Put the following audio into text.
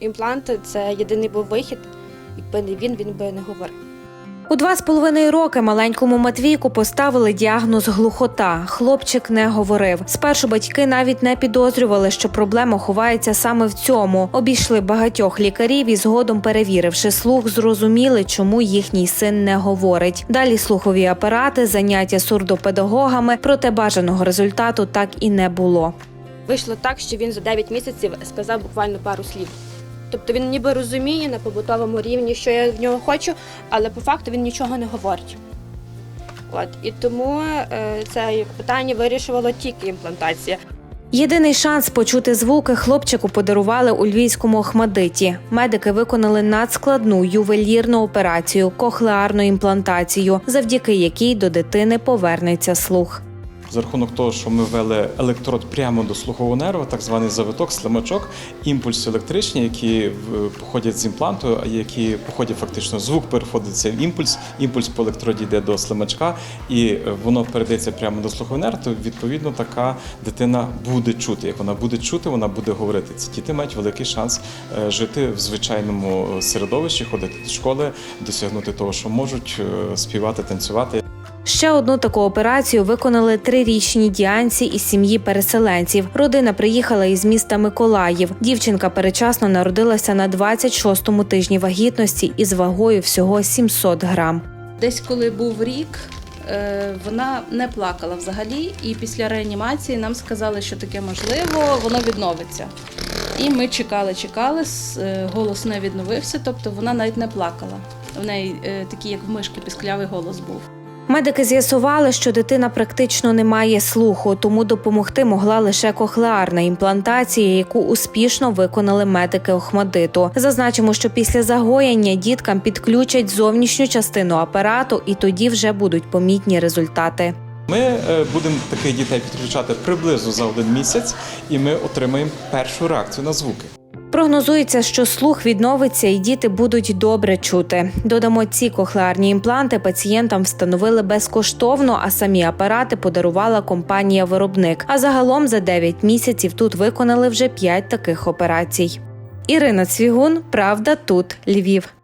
Імпланти це єдиний був вихід. Якби не він, він би не говорив. У два з половиною роки маленькому Матвійку поставили діагноз глухота. Хлопчик не говорив. Спершу батьки навіть не підозрювали, що проблема ховається саме в цьому. Обійшли багатьох лікарів і згодом перевіривши слух, зрозуміли, чому їхній син не говорить. Далі слухові апарати, заняття сурдопедагогами, проте бажаного результату так і не було. Вийшло так, що він за 9 місяців сказав буквально пару слів. Тобто він ніби розуміє на побутовому рівні, що я в нього хочу, але по факту він нічого не говорить. От і тому е, це питання вирішувало тільки імплантація. Єдиний шанс почути звуки хлопчику подарували у львівському Охмадиті. Медики виконали надскладну ювелірну операцію кохлеарну імплантацію, завдяки якій до дитини повернеться слух. За рахунок того, що ми ввели електрод прямо до слухового нерва, так званий завиток, слимачок, імпульси електричні, які е, походять з імпланту, які походять фактично звук переходиться в імпульс, імпульс по електроді йде до слимачка, і е, воно передається прямо до слухового нерва, то відповідно така дитина буде чути. Як вона буде чути, вона буде говорити. Ці діти мають великий шанс е, жити в звичайному середовищі, ходити до школи, досягнути того, що можуть співати, танцювати. Ще одну таку операцію виконали трирічній діанці із сім'ї переселенців. Родина приїхала із міста Миколаїв. Дівчинка перечасно народилася на 26-му тижні вагітності із вагою всього 700 грам. Десь коли був рік, е, вона не плакала взагалі, і після реанімації нам сказали, що таке можливо, воно відновиться. І ми чекали, чекали, е, голос не відновився, тобто вона навіть не плакала. В неї е, такий, як в мишки, пісклявий голос був. Медики з'ясували, що дитина практично не має слуху, тому допомогти могла лише кохлеарна імплантація, яку успішно виконали медики Охмадиту. Зазначимо, що після загоєння діткам підключать зовнішню частину апарату, і тоді вже будуть помітні результати. Ми е, будемо таких дітей підключати приблизно за один місяць, і ми отримаємо першу реакцію на звуки. Прогнозується, що слух відновиться і діти будуть добре чути. Додамо, ці кохлеарні імпланти пацієнтам встановили безкоштовно, а самі апарати подарувала компанія-виробник. А загалом за 9 місяців тут виконали вже 5 таких операцій. Ірина Цвігун, Правда, тут Львів.